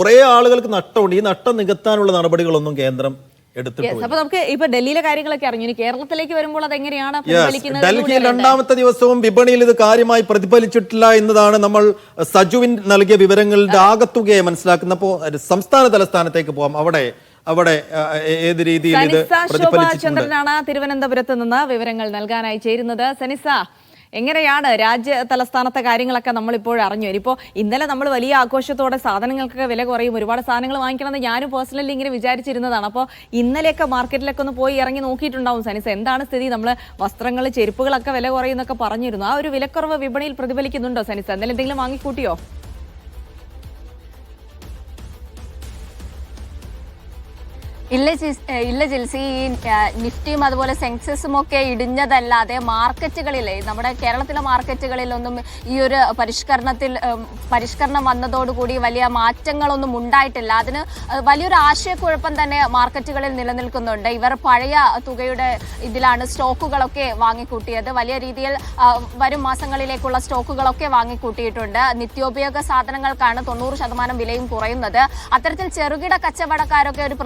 കുറേ ആളുകൾക്ക് നഷ്ടമുണ്ട്. ഈ നഷ്ടം നികത്താനുള്ള നടപടികളൊന്നും കേന്ദ്രം അപ്പൊ നമുക്ക് ഇപ്പൊ ഡൽഹിയിലെ കാര്യങ്ങളൊക്കെ അറിഞ്ഞു. ഇനി കേരളത്തിലേക്ക് വരുമ്പോൾ അത് എങ്ങനെയാണ് പ്രതിഫലിക്കുന്നത് ഡൽഹിയിൽ രണ്ടാമത്തെ ദിവസവും വിപണിയിൽ ഇത് കാര്യമായി പ്രതിഫലിച്ചിട്ടില്ല എന്നതാണ് നമ്മൾ സജുവിൻ നൽകിയ വിവരങ്ങളുടെ ആകത്തുകയെ മനസ്സിലാക്കുന്നപ്പോൾ സംസ്ഥാന തലസ്ഥാനത്തേക്ക് പോകാം അവിടെ അവിടെ ഏത് രീതിയിൽ ഇത് പ്രതിഫലിച്ചിട്ടുണ്ട്? ചന്ദ്രനാണ് തിരുവനന്തപുരത്ത് നിന്ന് വിവരങ്ങൾ നൽകാനായി ചേരുന്നത്. സനിസ എങ്ങനെയാണ് രാജ്യ തലസ്ഥാനത്തെ കാര്യങ്ങളൊക്കെ നമ്മളിപ്പോൾ അറിഞ്ഞു ഇപ്പോൾ ഇന്നലെ നമ്മൾ വലിയ ആഘോഷത്തോടെ സാധനങ്ങൾക്കൊക്കെ വില കുറയും. ഒരുപാട് സാധനങ്ങൾ വാങ്ങിക്കണമെന്ന് ഞാനും പേഴ്സണലി ഇങ്ങനെ വിചാരിച്ചിരുന്നതാണ്. അപ്പോൾ ഇന്നലെയൊക്കെ മാർക്കറ്റിലൊക്കെ ഒന്ന് പോയി ഇറങ്ങി നോക്കിയിട്ടുണ്ടാവും സനീസ്. എന്താണ് സ്ഥിതി? നമ്മൾ വസ്ത്രങ്ങൾ ചെരുപ്പുകളൊക്കെ വില കുറയുന്നൊക്കെ പറഞ്ഞിരുന്നു. ആ ഒരു വിലക്കുറവ് വിപണിയിൽ പ്രതിഫലിക്കുന്നുണ്ടോ സനീസ്? എന്തെങ്കിലും എന്തെങ്കിലും വാങ്ങിക്കൂട്ടിയോ? ഇല്ല ഇല്ല ജിൽസി ഈ നിഫ്റ്റിയും അതുപോലെ സെൻസസും ഒക്കെ ഇടിഞ്ഞതല്ലാതെ മാർക്കറ്റുകളിലെ നമ്മുടെ കേരളത്തിലെ മാർക്കറ്റുകളിലൊന്നും ഈ ഒരു പരിഷ്കരണത്തിൽ പരിഷ്കരണം വന്നതോടുകൂടി വലിയ മാറ്റങ്ങളൊന്നും ഉണ്ടായിട്ടില്ല. അതിന് വലിയൊരു ആശയക്കുഴപ്പം തന്നെ മാർക്കറ്റുകളിൽ നിലനിൽക്കുന്നുണ്ട്. ഇവർ പഴയ തുകയുടെ ഇതിലാണ് സ്റ്റോക്കുകളൊക്കെ വാങ്ങിക്കൂട്ടിയത്. വലിയ രീതിയിൽ വരും മാസങ്ങളിലേക്കുള്ള സ്റ്റോക്കുകളൊക്കെ വാങ്ങിക്കൂട്ടിയിട്ടുണ്ട്. നിത്യോപയോഗ സാധനങ്ങൾക്കാണ് തൊണ്ണൂറ് ശതമാനം വിലയും കുറയുന്നത്. അത്തരത്തിൽ ചെറുകിട കച്ചവടക്കാരൊക്കെ ഒരു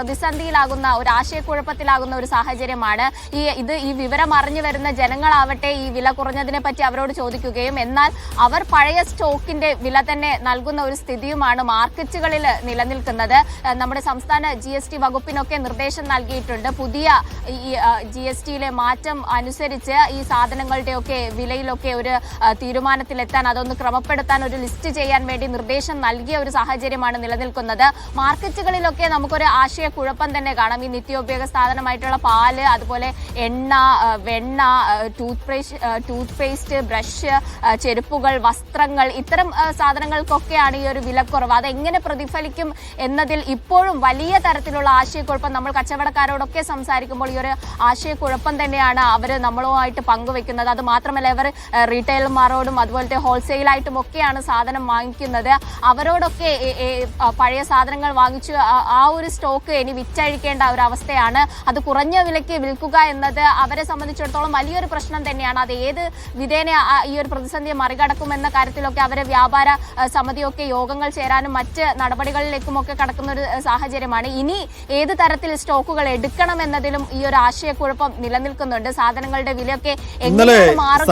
പ്രതിസന്ധിയിലാകുന്ന ഒരു ആശയക്കുഴപ്പത്തിലാകുന്ന ഒരു സാഹചര്യമാണ് ഈ ഇത് ഈ വിവരം അറിഞ്ഞു വരുന്ന ജനങ്ങളാവട്ടെ ഈ വില കുറഞ്ഞതിനെ പറ്റി അവരോട് ചോദിക്കുകയും എന്നാൽ അവർ പഴയ സ്റ്റോക്കിന്റെ വില തന്നെ നൽകുന്ന ഒരു സ്ഥിതിയുമാണ് മാർക്കറ്റുകളിൽ നിലനിൽക്കുന്നത്. നമ്മുടെ സംസ്ഥാന ജി എസ് ടി വകുപ്പിനൊക്കെ നിർദ്ദേശം നൽകിയിട്ടുണ്ട്. പുതിയ ഈ ജി എസ് ടിയിലെ മാറ്റം അനുസരിച്ച് ഈ സാധനങ്ങളുടെയൊക്കെ വിലയിലൊക്കെ ഒരു തീരുമാനത്തിലെത്താൻ അതൊന്ന് ക്രമപ്പെടുത്താൻ ഒരു ലിസ്റ്റ് ചെയ്യാൻ വേണ്ടി നിർദ്ദേശം നൽകിയ ഒരു സാഹചര്യമാണ് നിലനിൽക്കുന്നത്. മാർക്കറ്റുകളിലൊക്കെ നമുക്കൊരു ആശയക്കുഴപ്പം തന്നെ കാണാം. ഈ നിത്യോപയോഗ സാധനമായിട്ടുള്ള പാൽ അതുപോലെ എണ്ണ വെണ്ണ toothpaste toothpaste brush ചെരുപ്പുകൾ വസ്ത്രങ്ങൾ ഇത്തരം സാധനങ്ങൾക്കൊക്കെയാണ് ഈ ഒരു വിലക്കുറവ്. അതെങ്ങനെ പ്രതിഫലിക്കും എന്നതിൽ ഇപ്പോഴും വലിയ തരത്തിലുള്ള ആശയക്കുഴപ്പം നമ്മൾ കച്ചവടക്കാരോടൊക്കെ സംസാരിക്കുമ്പോൾ ഈ ഒരു ആശയക്കുഴപ്പം തന്നെയാണ് അവർ നമ്മളുമായിട്ട് പങ്കുവെക്കുന്നത്. അത് മാത്രമല്ല ഇവർ റീറ്റെയിലർമാരോടും അതുപോലത്തെ ഹോൾസെയിലായിട്ടും ഒക്കെയാണ് സാധനം വാങ്ങിക്കുന്നത്. അവരോടൊക്കെ പഴയ സാധനങ്ങൾ വാങ്ങിച്ചു ആ- ഒരു സ്റ്റോക്ക് ഇനി വിറ്റഴിക്കേണ്ട ഒരു അവസ്ഥയാണ്. അത് കുറഞ്ഞ വിലയ്ക്ക് വിൽക്കുക എന്നത് അവരെ സംബന്ധിച്ചിടത്തോളം വലിയൊരു പ്രശ്നം തന്നെയാണ്. അത് ഏത് വിധേന ഈ ഒരു പ്രതിസന്ധിയെ മറികടക്കുമെന്ന കാര്യത്തിലൊക്കെ അവരെ വ്യാപാര സമിതിയൊക്കെ യോഗങ്ങൾ ചേരാനും മറ്റ് നടപടികളിലേക്കും ഒക്കെ കടക്കുന്ന ഒരു സാഹചര്യമാണ്. ഇനി ഏത് തരത്തിൽ സ്റ്റോക്കുകൾ എടുക്കണം എന്നതിലും ഈ ഒരു ആശയക്കുഴപ്പം നിലനിൽക്കുന്നുണ്ട്. സാധനങ്ങളുടെ വിലയൊക്കെ ഇന്നലെ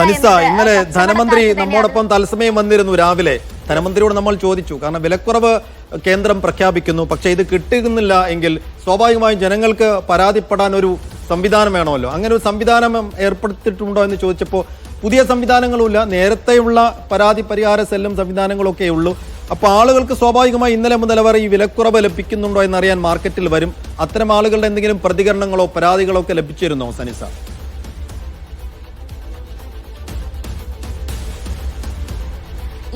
എന്നത് ഇന്നലെ ധനമന്ത്രി നമ്മോടൊപ്പം തത്സമയം വന്നിരുന്നു രാവിലെ. ധനമന്ത്രിയോട് നമ്മൾ ചോദിച്ചു. കാരണം വിലക്കുറവ് കേന്ദ്രം പ്രഖ്യാപിക്കുന്നു. പക്ഷേ ഇത് കിട്ടുന്നില്ല എങ്കിൽ സ്വാഭാവികമായും ജനങ്ങൾക്ക് പരാതിപ്പെടാൻ ഒരു സംവിധാനം വേണമല്ലോ. അങ്ങനെ ഒരു സംവിധാനം ഏർപ്പെടുത്തിയിട്ടുണ്ടോ എന്ന് ചോദിച്ചപ്പോൾ പുതിയ സംവിധാനങ്ങളുമില്ല. നേരത്തെയുള്ള പരാതി പരിഹാര സെല്ലും സംവിധാനങ്ങളൊക്കെ ഉള്ളൂ. അപ്പോൾ ആളുകൾക്ക് സ്വാഭാവികമായി ഇന്നലെ മുതൽ അവർ ഈ വിലക്കുറവ് ലഭിക്കുന്നുണ്ടോ എന്നറിയാൻ മാർക്കറ്റിൽ വരും. അത്തരം ആളുകളുടെ എന്തെങ്കിലും പ്രതികരണങ്ങളോ പരാതികളോ ഒക്കെ ലഭിച്ചിരുന്നോ സനിസ?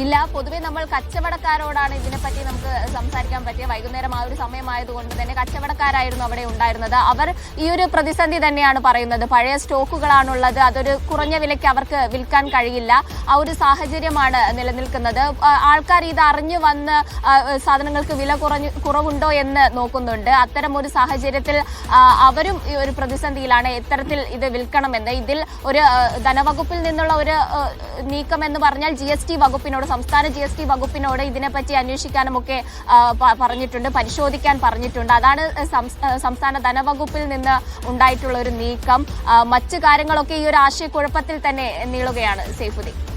ഇല്ല പൊതുവെ നമ്മൾ കച്ചവടക്കാരോടാണ് ഇതിനെപ്പറ്റി നമുക്ക് സംസാരിക്കാൻ പറ്റിയ വൈകുന്നേരം ആ ഒരു സമയമായതുകൊണ്ട് തന്നെ കച്ചവടക്കാരായിരുന്നു അവിടെ ഉണ്ടായിരുന്നത്. അവർ ഈ ഒരു പ്രതിസന്ധി തന്നെയാണ് പറയുന്നത്. പഴയ സ്റ്റോക്കുകളാണുള്ളത്. അതൊരു കുറഞ്ഞ വിലയ്ക്ക് അവർക്ക് വിൽക്കാൻ കഴിയില്ല. ആ ഒരു സാഹചര്യമാണ് നിലനിൽക്കുന്നത്. ആൾക്കാർ ഇത് അറിഞ്ഞു വന്ന് സാധനങ്ങൾക്ക് വില കുറഞ്ഞു കുറവുണ്ടോ എന്ന് നോക്കുന്നുണ്ട്. അത്തരം ഒരു സാഹചര്യത്തിൽ അവരും ഈ ഒരു പ്രതിസന്ധിയിലാണ് എത്തരത്തിൽ ഇത് വിൽക്കണമെന്ന്. ഇതിൽ ഒരു ധനവകുപ്പിൽ നിന്നുള്ള ഒരു നീക്കം എന്ന് പറഞ്ഞാൽ ജി എസ് ടി വകുപ്പിനോട് സംസ്ഥാന ജി എസ് ടി വകുപ്പിനോട് ഇതിനെപ്പറ്റി അന്വേഷിക്കാനും ഒക്കെ പറഞ്ഞിട്ടുണ്ട് പരിശോധിക്കാൻ പറഞ്ഞിട്ടുണ്ട്. അതാണ് സംസ്ഥാന ധനവകുപ്പിൽ നിന്ന് ഉണ്ടായിട്ടുള്ള ഒരു നീക്കം മറ്റു കാര്യങ്ങളൊക്കെ ഈ ഒരു ആശയക്കുഴപ്പത്തിൽ തന്നെ നീളുകയാണ്. സൈഫുദ്ദീൻ.